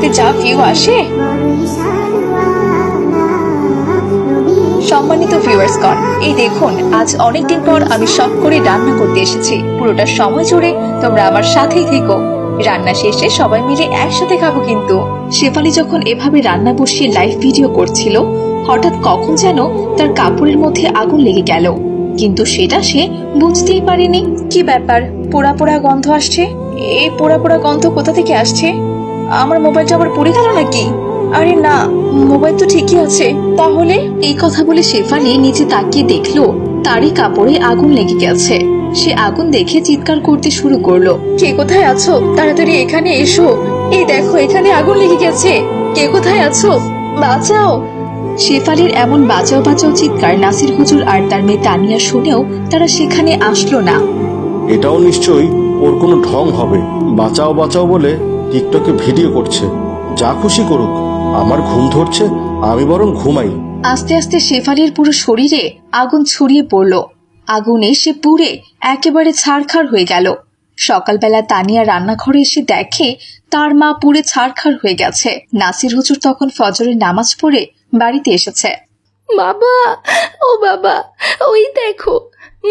ভিডিওতে যা ভিউ আসে? সম্মানিত ভিউয়ার্সগণ এই দেখুন, আজ অনেকদিন পর আমি সব করে রান্না করতে এসেছি। পুরোটা সময় জুড়ে তোমরা আমার সাথেই থেকো। রান্না শেষে সবাই মিলে একসাথে খাব কিন্তু। শেফালি যখন এভাবে রান্না বসিয়ে লাইভ ভিডিও করছিল, হঠাৎ কখন যেন তার কাপড়ের মধ্যে আগুন লেগে গেল। কিন্তু সেটা সে বুঝতেই পারেনি। কি ব্যাপার? পোড়া পোড়া গন্ধ আসছে? এই পোড়া পোড়া গন্ধ কোথা থেকে আসছে? আমার মোবাইলটা আবার পড়ে গেল নাকি? আরে না মোবাইল তো ঠিকই আছে। তাহলে এই কথা বলে শেফালি নিচে তাকিয়ে দেখল তারই কাপড়ে আগুন লেগে গেছে। সে আগুন দেখে চিৎকার করতে শুরু করল। কে কোথায় আছো? তাড়াতাড়ি এখানে এসো। এই দেখো এখানে আগুন লেগে গেছে। কে কোথায় আছো? বাঁচাও। শেফালির এমন বাঁচাও বাঁচাও চিৎকার নাসির হুজুর আর তার মেয়ে তানিয়া শুনেও তারা সেখানে আসলো না। এটাও নিশ্চয়ই ওর কোনো ঢং হবে। বাঁচাও বাঁচাও বলে টিকটকে ভিডিও করছে। যা খুশি করুক আমার ঘুম ধরছে আমি বরং ঘুমাই। আস্তে আস্তে শেফালির পুরো শরীরে আগুন ছড়িয়ে পড়ল। আগুনে সে পুড়ে একেবারে ছারখার হয়ে গেল। সকালবেলা তানিয়া রান্নাঘরে এসে দেখে তার মা পুড়ে ছারখার হয়ে গেছে। নাসির হুজুর তখন ফজরের নামাজ পড়ে বাড়িতে এসেছে। বাবা ও বাবা ওই দেখো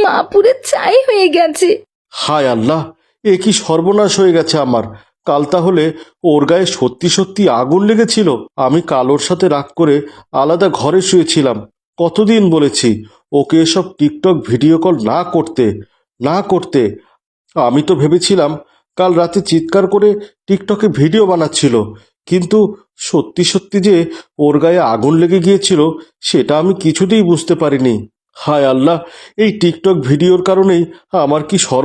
মা পুরো চাই হয়ে গেছে। হায় আল্লাহ এ কি সর্বনাশ হয়ে গেছে আমার। কাল তাহলে ওর গায়ে সত্যি সত্যি আগুন লেগেছিল। আমি কালোর সাথে রাগ করে আলাদা ঘরে শুয়েছিলাম। কতদিন বলেছি, ওকে এসব টিকটক ভিডিও কল না করতে না করতে। আমি তো ভেবেছিলাম কাল রাতে চিৎকার করে টিকটকে ভিডিও বানাচ্ছিল, কিন্তু সত্যি সত্যি যে ওর গায়ে আগুন লেগে গিয়েছিল, সেটা আমি কিছুতেই বুঝতে পারিনি। হায় আল্লাহ, এই টিকটক ভিডিওর কারণেই আমার কি সর্ব